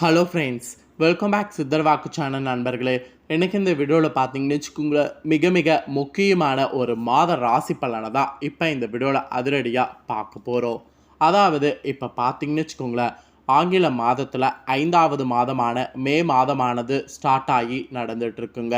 Hello friends welcome back சித்தர் வாக்கு channel நண்பர்களே. எனக்கு இந்த வீடியோவில் பார்த்தீங்கன்னு வச்சுக்கோங்களேன் மிக மிக முக்கியமான ஒரு மாத ராசி பலனை தான் இப்போ இந்த வீடியோவில் அதிரடியாக பார்க்க போகிறோம் அதாவது இப்போ பார்த்தீங்கன்னு வச்சுக்கோங்களேன் ஆங்கில மாதத்தில் ஐந்தாவது மாதமான மே மாதமானது ஸ்டார்ட் ஆகி நடந்துகிட்ருக்குங்க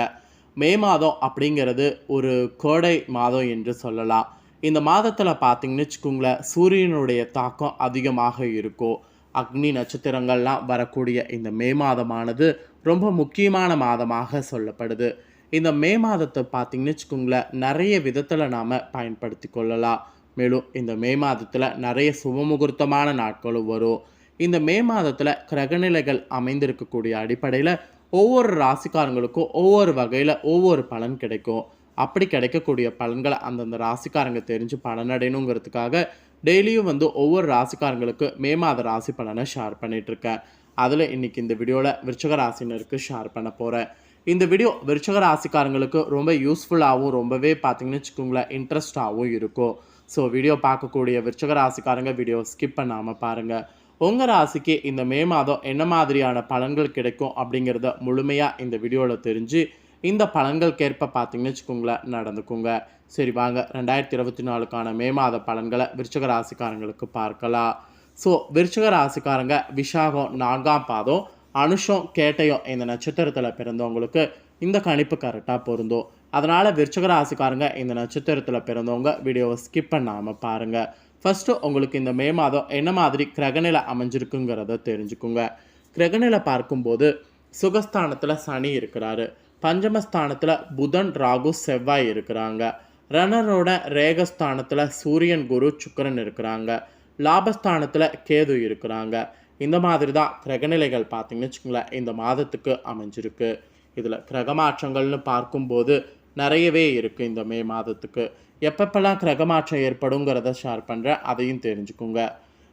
மே மாதம் அப்படிங்கிறது ஒரு கோடை மாதம் என்று சொல்லலாம். இந்த மாதத்தில் பார்த்தீங்கன்னு வச்சுக்கோங்களேன் சூரியனுடைய தாக்கம் அதிகமாக இருக்கும். அக்னி நட்சத்திரங்கள்லாம் வரக்கூடிய இந்த மே மாதமானது ரொம்ப முக்கியமான மாதமாக சொல்லப்படுது. இந்த மே மாதத்தை பார்த்தீங்கன்னு வச்சுக்கோங்களேன் நிறைய விதத்தில் நாம் பயன்படுத்தி கொள்ளலாம். மேலும் இந்த மே மாதத்தில் நிறைய சுபமுகூர்த்தமான நாட்களும் வரும். இந்த மே மாதத்தில் கிரகநிலைகள் அமைந்திருக்கக்கூடிய அடிப்படையில் ஒவ்வொரு ராசிக்காரங்களுக்கும் ஒவ்வொரு வகையில் ஒவ்வொரு பலன் கிடைக்கும். அப்படி கிடைக்கக்கூடிய பலன்களை அந்தந்த ராசிக்காரங்க தெரிஞ்சு பலனடையணுங்கிறதுக்காக டெய்லியும் வந்து ஒவ்வொரு ராசிக்காரங்களுக்கு மே மாத ராசி பலனை ஷேர் பண்ணிகிட்ருக்கேன் அதில் இன்றைக்கி இந்த வீடியோவில் விருச்சக ராசினருக்கு ஷேர் பண்ண போகிறேன் இந்த வீடியோ விருச்சக ராசிக்காரங்களுக்கு ரொம்ப யூஸ்ஃபுல்லாகவும் ரொம்பவே பார்த்தீங்கன்னு வச்சுக்கோங்களேன் இன்ட்ரெஸ்டாகவும் இருக்கும். ஸோ வீடியோ பார்க்கக்கூடிய விருச்சக ராசிக்காரங்க வீடியோ ஸ்கிப் பண்ணாமல் பாருங்கள் உங்கள் ராசிக்கு இந்த மே மாதம் என்ன மாதிரியான பலன்கள் கிடைக்கும் அப்படிங்கிறத முழுமையாக இந்த வீடியோவில் தெரிஞ்சு இந்த பலன்களுக்கேற்ப பார்த்தீங்கன்னு வச்சுக்கோங்களேன் நடந்துக்குங்க. சரி வாங்க. ரெண்டாயிரத்தி இருபத்தி நாலுக்கான மே மாத பலன்களை விருச்சக ராசிக்காரங்களுக்கு பார்க்கலாம். ஸோ விருச்சக ராசிக்காரங்க விஷாகம் நான்காம் பாதம் அனுஷம் கேட்டயம் இந்த நட்சத்திரத்தில் பிறந்தவங்களுக்கு இந்த கணிப்பு கரெக்டாக பொருந்தும். அதனால் விருச்சக ராசிக்காரங்க இந்த நட்சத்திரத்தில் பிறந்தவங்க வீடியோவை ஸ்கிப் பண்ணாமல் பாருங்கள் ஃபஸ்ட்டு உங்களுக்கு இந்த மே மாதம் என்ன மாதிரி கிரகநிலை அமைஞ்சிருக்குங்கிறத தெரிஞ்சுக்குங்க. கிரகநிலை பார்க்கும்போது சுகஸ்தானத்தில் சனி இருக்கிறாரு. பஞ்சமஸ்தானத்தில் புதன் ராகு செவ்வாய் இருக்கிறாங்க. ரணரோட ரேகஸ்தானத்தில் சூரியன் குரு சுக்கரன் இருக்கிறாங்க. லாபஸ்தானத்தில் கேது இருக்கிறாங்க. இந்த மாதிரி தான் கிரகநிலைகள் பார்த்தீங்கன்னு வச்சுக்கோங்களேன். இந்த மாதத்துக்கு அமைஞ்சிருக்கு. இதில் கிரகமாற்றங்கள்னு பார்க்கும்போது நிறையவே இருக்குது இந்த மே மாதத்துக்கு. எப்பப்பெல்லாம் கிரகமாற்றம் ஏற்படுங்கிறத ஷேர் பண்ணுறேன் அதையும் தெரிஞ்சுக்குங்க.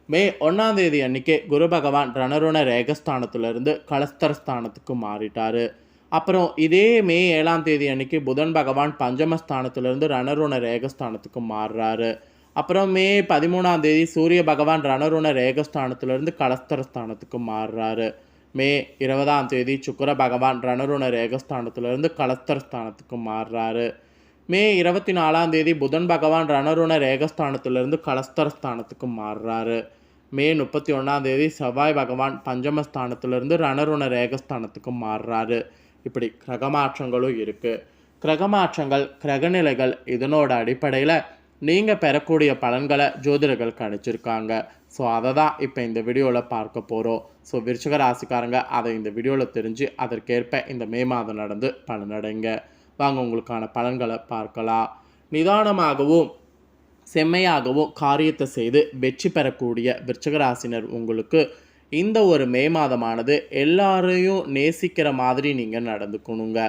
மே ஒன்றாம் தேதி அன்னைக்கு குரு பகவான் ரணருண ரேகஸ்தானத்திலிருந்து கலஸ்தரஸ்தானத்துக்கு மாறிட்டார். அப்புறம் இதே மே ஏழாம் தேதி அன்னைக்கு புதன் பகவான் பஞ்சமஸ்தானத்திலிருந்து ரணருண ரேகஸ்தானத்துக்கு மாறுறாரு. அப்புறம் மே பதிமூணாம் தேதி சூரிய பகவான் ரணருண ரேகஸ்தானத்திலிருந்து கலஸ்தரஸ்தானத்துக்கு மாறுறாரு. மே இருபதாம் தேதி சுக்கர பகவான் ரணருண ரேகஸ்தானத்திலிருந்து கலஸ்தரஸ்தானத்துக்கு மாறுறாரு. மே இருபத்தி நாலாம் தேதி புதன் பகவான் ரணருண ரேகஸ்தானத்திலிருந்து கலஸ்தரஸ்தானத்துக்கு மாறுறாரு. மே முப்பத்தி ஒன்றாம் தேதி செவ்வாய் பகவான் பஞ்சமஸ்தானத்திலிருந்து ரணருண ரேகஸ்தானத்துக்கு மாறுறாரு. இப்படி கிரகமாற்றங்களும் இருக்குது கிரகமாற்றங்கள் கிரகநிலைகள் இதனோட அடிப்படையில் நீங்கள் பெறக்கூடிய பலன்களை ஜோதிடர்கள் கணிச்சிருக்காங்க ஸோ அதை தான் இப்போ இந்த வீடியோவில் பார்க்க போகிறோம் ஸோ விருச்சக ராசிக்காரங்க அதை இந்த வீடியோவில் தெரிஞ்சு அதற்கேற்ப இந்த மே மாதம் நடந்து பலனடைங்க. வாங்க உங்களுக்கான பலன்களை பார்க்கலாம். நிதானமாகவும் செம்மையாகவும் காரியத்தை செய்து வெற்றி பெறக்கூடிய விருச்சக ராசினர் உங்களுக்கு இந்த ஒரு மே மாதமானது எல்லாரையும் நேசிக்கிற மாதிரி நீங்கள் நடந்துக்கணுங்க.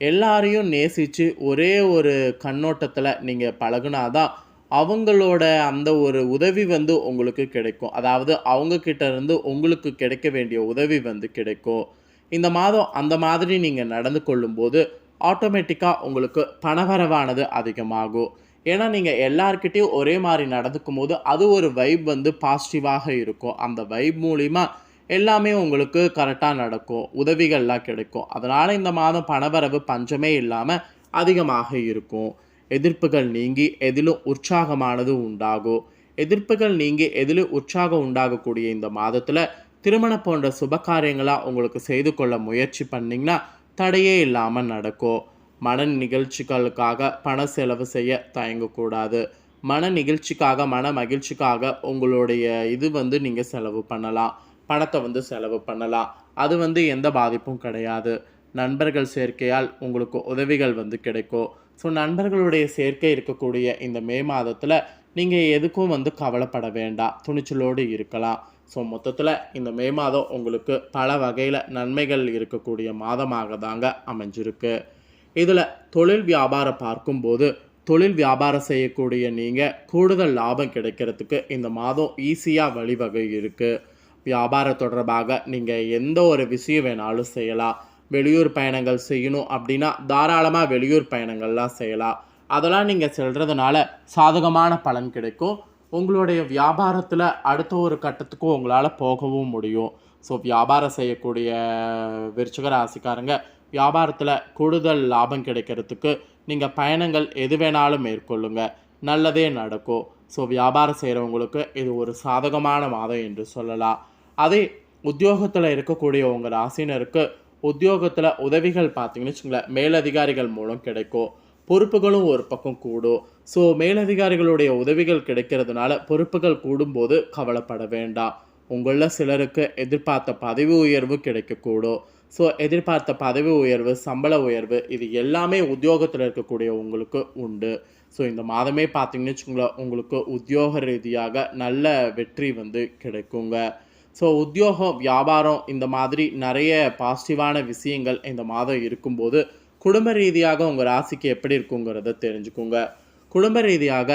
எல்லாரையும் நேசித்து ஒரே ஒரு கண்ணோட்டத்தில் நீங்கள் பழகுனாதான் அவங்களோட அந்த ஒரு உதவி வந்து உங்களுக்கு கிடைக்கும். அதாவது அவங்கக்கிட்ட இருந்து உங்களுக்கு கிடைக்க வேண்டிய உதவி வந்து கிடைக்கும். இந்த மாதம் அந்த மாதிரி நீங்கள் நடந்து கொள்ளும்போது ஆட்டோமேட்டிக்காக உங்களுக்கு பணவரவானது அதிகமாகும். ஏன்னா நீங்கள் எல்லார்கிட்டேயும் ஒரே மாதிரி நடந்துக்கும் போது அது ஒரு வைப் வந்து பாசிட்டிவாக இருக்கும். அந்த வைப் மூலிமா எல்லாமே உங்களுக்கு கரெக்டாக நடக்கும். உதவிகள்லாம் கிடைக்கும். அதனால் இந்த மாதம் பணவரவு பஞ்சமே இல்லாமல் அதிகமாக இருக்கும். எதிர்ப்புகள் நீங்கி எதிலும் உற்சாகமானது உண்டாகும். எதிர்ப்புகள் நீங்கி எதிலும் உற்சாகம் உண்டாகக்கூடிய இந்த மாதத்தில் திருமணம் போன்ற சுப காரியங்களாக உங்களுக்கு செய்து கொள்ள முயற்சி பண்ணிங்கன்னா தடையே இல்லாமல் நடக்கும். மன நிகழ்ச்சிகளுக்காக பண செலவு செய்ய தயங்கக்கூடாது. மன நிகழ்ச்சிக்காக மன மகிழ்ச்சிக்காக உங்களுடைய இது வந்து நீங்கள் செலவு பண்ணலாம். பணத்தை வந்து செலவு பண்ணலாம். அது வந்து எந்த பாதிப்பும் கிடையாது. நண்பர்கள் சேர்க்கையால் உங்களுக்கு உதவிகள் வந்து கிடைக்கும். ஸோ நண்பர்களுடைய சேர்க்கை இருக்கக்கூடிய இந்த மே மாதத்தில் நீங்கள் எதுக்கும் வந்து கவலைப்பட வேண்டாம். துணிச்சலோடு இருக்கலாம். ஸோ மொத்தத்தில் இந்த மே மாதம் உங்களுக்கு பல வகையில் நன்மைகள் இருக்கக்கூடிய மாதமாக தாங்க அமைஞ்சிருக்கு. இதில் தொழில் வியாபாரம் பார்க்கும்போது தொழில் வியாபாரம் செய்யக்கூடிய நீங்கள் கூடுதல் லாபம் கிடைக்கிறதுக்கு இந்த மாதம் ஈஸியாக வழிவகை இருக்குது வியாபாரம் தொடர்பாக நீங்கள் எந்த ஒரு விஷயம் வேணாலும் செய்யலாம். வெளியூர் பயணங்கள் செய்யணும் அப்படின்னா தாராளமாக வெளியூர் பயணங்கள்லாம் செய்யலாம். அதெல்லாம் நீங்கள் செல்றதுனால சாதகமான பலன் கிடைக்கும். உங்களுடைய வியாபாரத்தில் அடுத்த ஒரு கட்டத்துக்கும் உங்களால் போகவும் முடியும். ஸோ வியாபாரம் செய்யக்கூடிய விருச்சிக ராசிக்காரங்க வியாபாரத்தில் கூடுதல் லாபம் கிடைக்கிறதுக்கு நீங்கள் பயணங்கள் எது வேணாலும் மேற்கொள்ளுங்க. நல்லதே நடக்கும். ஸோ வியாபாரம் செய்கிறவங்களுக்கு இது ஒரு சாதகமான மாதம் என்று சொல்லலாம். அதே உத்தியோகத்தில் இருக்கக்கூடிய உங்கள் ராசினருக்கு உத்தியோகத்தில் உதவிகள் பார்த்தீங்கன்னு வச்சுங்களேன் மேலதிகாரிகள் மூலம் கிடைக்கும். பொறுப்புகளும் ஒரு பக்கம் கூடும். ஸோ மேலதிகாரிகளுடைய உதவிகள் கிடைக்கிறதுனால பொறுப்புகள் கூடும்போது கவலைப்பட வேண்டாம். உங்களில் சிலருக்கு எதிர்பார்த்த பதவி உயர்வு கிடைக்கக்கூடும். ஸோ எதிர்பார்த்த பதவி உயர்வு சம்பள உயர்வு இது எல்லாமே உத்தியோகத்தில் இருக்கக்கூடிய உங்களுக்கு உண்டு. ஸோ இந்த மாதமே பார்த்தீங்கன்னு வச்சுக்கோங்களேன் உங்களுக்கு உத்தியோக ரீதியாக நல்ல வெற்றி வந்து கிடைக்குங்க. ஸோ உத்தியோகம் வியாபாரம் இந்த மாதிரி நிறைய பாசிட்டிவான விஷயங்கள் இந்த மாதம் இருக்கும்போது குடும்ப ரீதியாக உங்கள் ராசிக்கு எப்படி இருக்குங்கிறத தெரிஞ்சுக்குங்க. குடும்ப ரீதியாக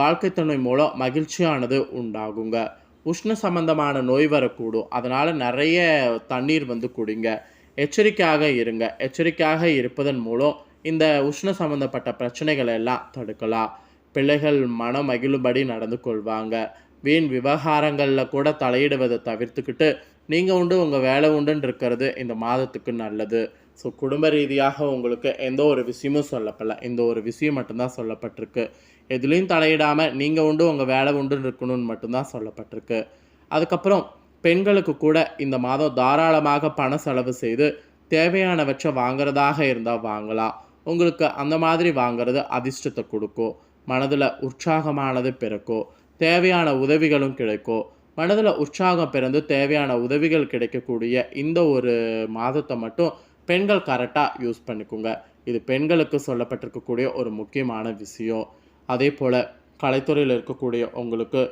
வாழ்க்கை துணை மூலம் மகிழ்ச்சியானது உண்டாகுங்க. உஷ்ண சம்பந்தமான நோய் வரக்கூடும். அதனால் நிறைய தண்ணீர் வந்து குடிங்க. எச்சரிக்கையாக இருங்க. எச்சரிக்கையாக இருப்பதன் மூலம் இந்த உஷ்ண சம்பந்தப்பட்ட பிரச்சனைகளை எல்லாம் தடுக்கலாம். பிள்ளைகள் மனம் மகிழும்படி நடந்து கொள்வாங்க. வீண் விவகாரங்களில் கூட தலையிடுவதை தவிர்த்துக்கிட்டு நீங்கள் உண்டு உங்கள் வேலை உண்டுன்னு இருக்கிறது இந்த மாதத்துக்கு நல்லது. ஸோ குடும்ப ரீதியாக உங்களுக்கு எந்த ஒரு விஷயமும் சொல்லப்படல. இந்த ஒரு விஷயம் மட்டும்தான் சொல்லப்பட்டிருக்கு. எதுலேயும் தலையிடாமல் நீங்கள் உண்டு உங்கள் வேலை உண்டுன்னு இருக்கணும்னு மட்டும்தான் சொல்லப்பட்டிருக்கு. அதுக்கப்புறம் பெண்களுக்கு கூட இந்த மாதம் தாராளமாக பண செலவு செய்து தேவையானவற்றை வாங்குறதாக இருந்தால் வாங்கலாம். உங்களுக்கு அந்த மாதிரி வாங்குறது அதிர்ஷ்டத்தை கொடுக்கும். மனதில் உற்சாகமானது பிறக்கும். தேவையான உதவிகளும் கிடைக்கும். மனதில் உற்சாகம் பிறந்து தேவையான உதவிகள் கிடைக்கக்கூடிய இந்த ஒரு மாதத்தை மட்டும் பெண்கள் கரெக்டாக யூஸ் பண்ணிக்கோங்க. இது பெண்களுக்கு சொல்லப்பட்டிருக்கக்கூடிய ஒரு முக்கியமான விஷயம். அதே போல் கலைத்துறையில் இருக்கக்கூடிய உங்களுக்கு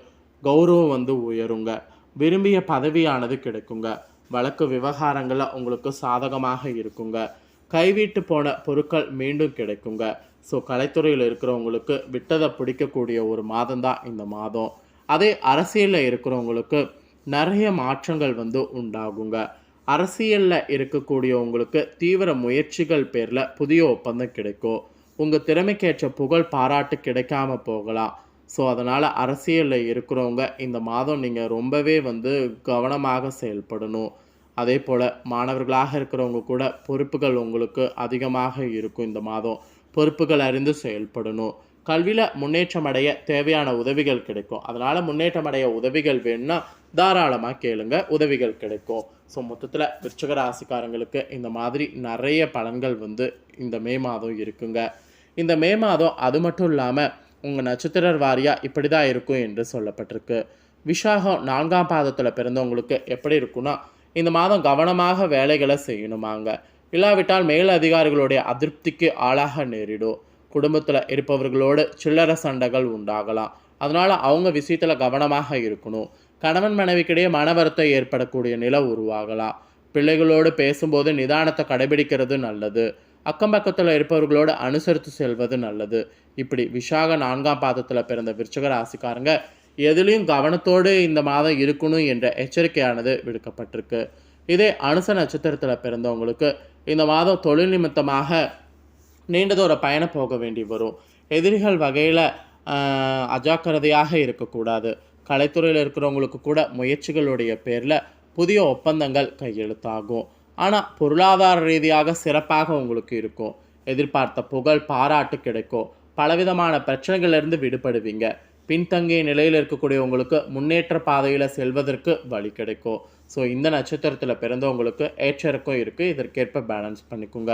கௌரவம் வந்து உயருங்க. விரும்பிய பதவியானது கிடைக்குங்க. வழக்கு விவகாரங்களில் உங்களுக்கு சாதகமாக இருக்குங்க. கைவிட்டு போன பொருட்கள் மீண்டும் கிடைக்குங்க. ஸோ கலைத்துறையில் இருக்கிறவங்களுக்கு விட்டதை பிடிக்கக்கூடிய ஒரு மாதம் தான் இந்த மாதம். அதே அரசியலில் இருக்கிறவங்களுக்கு நிறைய மாற்றங்கள் வந்து உண்டாகுங்க. அரசியலில் இருக்கக்கூடியவங்களுக்கு தீவிர முயற்சிகள் பேரில் புதிய ஒப்பந்தம் கிடைக்கும். உங்கள் திறமைக்கேற்ற புகழ் பாராட்டு கிடைக்காம போகலாம். ஸோ அதனால் அரசியலில் இருக்கிறவங்க இந்த மாதம் நீங்கள் ரொம்பவே வந்து கவனமாக செயல்படணும். அதே போல் மாணவர்களாக இருக்கிறவங்க கூட பொறுப்புகள் உங்களுக்கு அதிகமாக இருக்கும் இந்த மாதம். பொறுப்புகள் அறிந்து செயல்படணும். கல்வியில் முன்னேற்றம் அடைய தேவையான உதவிகள் கிடைக்கும். அதனால் முன்னேற்றம் அடைய உதவிகள் வேணும்னா தாராளமாக கேளுங்க. உதவிகள் கிடைக்கும். ஸோ மொத்தத்தில் விருச்சக ராசிக்காரங்களுக்கு இந்த மாதிரி நிறைய பலன்கள் வந்து இந்த மே மாதம் இருக்குங்க. இந்த மே மாதம் அது மட்டும் இல்லாமல் உங்கள் நட்சத்திரர் வாரியாக இப்படி தான் இருக்கும் என்று சொல்லப்பட்டிருக்கு. விஷாகம் நான்காம் பாதத்தில் பிறந்தவங்களுக்கு எப்படி இருக்குன்னா இந்த மாதம் கவனமாக வேலைகளை செய்யணுமாங்க. இல்லாவிட்டால் மேல் அதிகாரிகளுடைய அதிருப்திக்கு ஆளாக நேரிடும். குடும்பத்தில் இருப்பவர்களோடு சில்லற சண்டைகள் உண்டாகலாம். அதனால் அவங்க விஷயத்தில் கவனமாக இருக்கணும். கணவன் மனைவிக்கிடையே மன வருத்தம் ஏற்படக்கூடிய நிலை உருவாகலாம். பிள்ளைகளோடு பேசும்போது நிதானத்தை கடைபிடிக்கிறது நல்லது. அக்கம் பக்கத்தில் இருப்பவர்களோடு அனுசரித்து செல்வது நல்லது. இப்படி விஷாக நான்காம் பாதத்தில் பிறந்த விருச்சக ராசிக்காரங்க எதுலேயும் கவனத்தோடு இந்த மாதம் இருக்கணும் என்ற எச்சரிக்கையானது விடுக்கப்பட்டிருக்கு. இதே அனுச நட்சத்திரத்தில் பிறந்தவங்களுக்கு இந்த மாதம் தொழில் நிமித்தமாக நீண்டதொரு பயணம் போக வேண்டி வரும். எதிரிகள் வகையில் அஜாக்கிரதையாக இருக்கக்கூடாது. கலைத்துறையில் இருக்கிறவங்களுக்கு கூட முயற்சிகளுடைய பேரில் புதிய ஒப்பந்தங்கள் கையெழுத்தாகும். ஆனால் பொருளாதார ரீதியாக சிறப்பாக உங்களுக்கு இருக்கும். எதிர்பார்த்த புகழ் பாராட்டு கிடைக்கும். பலவிதமான பிரச்சனைகளிலிருந்து விடுபடுவீங்க. பின்தங்கிய நிலையில் இருக்கக்கூடிய உங்களுக்கு முன்னேற்ற பாதையில் செல்வதற்கு வழி கிடைக்கும். ஸோ இந்த நட்சத்திரத்தில் பிறந்தவங்களுக்கு ஏற்றிறக்கம் இருக்குது இதற்கேற்ப பேலன்ஸ் பண்ணிக்கோங்க.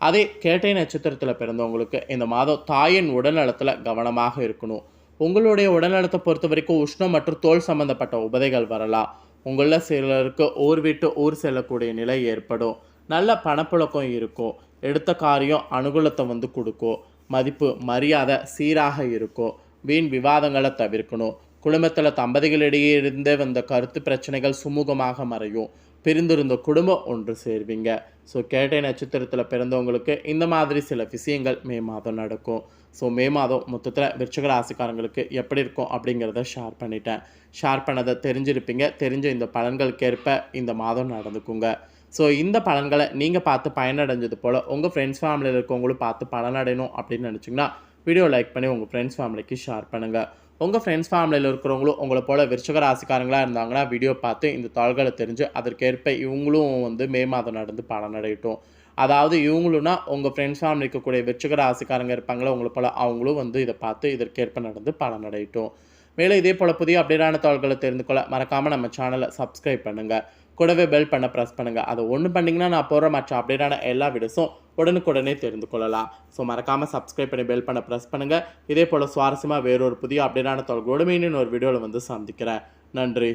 அதே கேட்டை நட்சத்திரத்தில் பிறந்தவங்களுக்கு இந்த மாதம் தாயின் உடல்நலத்தில் கவனமாக இருக்கணும். உங்களுடைய உடல்நலத்தை பொறுத்த வரைக்கும் உஷ்ணம் மற்றும் தோல் சம்பந்தப்பட்ட உபதைகள் வரலாம். உங்களில் சிலருக்கு ஊர் விட்டு ஊர் செல்லக்கூடிய நிலை ஏற்படும். நல்ல பணப்புழக்கம் இருக்கும். எடுத்த காரியம் அனுகூலத்தை வந்து கொடுக்கும். மதிப்பு மரியாதை சீராக இருக்கும். வீண் விவாதங்களை தவிர்க்கணும். குடும்பத்தில் தம்பதிகளிடையே இருந்தே வந்த கருத்து பிரச்சனைகள் சுமூகமாக மறையும். பிரிந்திருந்த குடும்பம் ஒன்று சேர்வீங்க. ஸோ கேட்டை நட்சத்திரத்தில் பிறந்தவங்களுக்கு இந்த மாதிரி சில விஷயங்கள் மே மாதம் நடக்கும். ஸோ மே மாதம் மொத்தத்தில் விருச்சக ராசிக்காரங்களுக்கு எப்படி இருக்கும் அப்படிங்கிறத ஷேர் பண்ணிட்டேன். ஷேர் பண்ணதை தெரிஞ்சிருப்பீங்க. தெரிஞ்ச இந்த பலன்களுக்கேற்ப இந்த மாதம் நடந்துக்குங்க. ஸோ இந்த பலன்களை நீங்கள் பார்த்து பயனடைஞ்சது போல் உங்கள் ஃப்ரெண்ட்ஸ் ஃபேமிலியில் இருக்கவங்களும் பார்த்து பலனடையணும் அப்படின்னு நினச்சிங்கன்னா வீடியோ லைக் பண்ணி உங்கள் ஃப்ரெண்ட்ஸ் ஃபேமிலிக்கு ஷேர் பண்ணுங்கள் உங்கள் ஃப்ரெண்ட்ஸ் ஃபேமிலியில் இருக்கிறவங்களும் உங்களை போல் விருச்சக ராசிக்காரங்களாக இருந்தாங்கன்னா வீடியோ பார்த்து இந்த தாள்களை தெரிஞ்சு அதற்கேற்ப இவங்களும் வந்து மே மாதம் நடந்து பலனடையட்டும் அதாவது இவங்களும்னா உங்கள் ஃப்ரெண்ட்ஸ் ஃபேமிலி இருக்கக்கூடிய விருச்சக ராசிக்காரங்க இருப்பாங்களே உங்களை போல் அவங்களும் வந்து இதை பார்த்து இதற்கேற்ப நடந்து பலனடையட்டும் மேலே இதே போல் புதிய அப்டேட்டான தாள்களை தெரிந்து கொள்ள மறக்காமல் நம்ம சேனலை சப்ஸ்கிரைப் பண்ணுங்கள் கூடவே பெல் பண்ண ப்ரெஸ் பண்ணுங்கள் அதை ஒன்று பண்ணிங்கன்னா நான் போடுற மற்ற அப்டேட்டான எல்லா வீடியோஸும் உடனுக்குடனே தெரிந்து கொள்ளலாம். ஸோ மறக்காமல் சப்ஸ்கிரைப் பண்ணி பெல் பண்ண ப்ரெஸ் பண்ணுங்கள் இதே போல் சுவாரஸ்யமாக வேறொரு புதிய அப்டேட்டான தாள்களோடு மீண்டும் ஒரு வீடியோவில் வந்து சந்திக்கிறேன். நன்றி.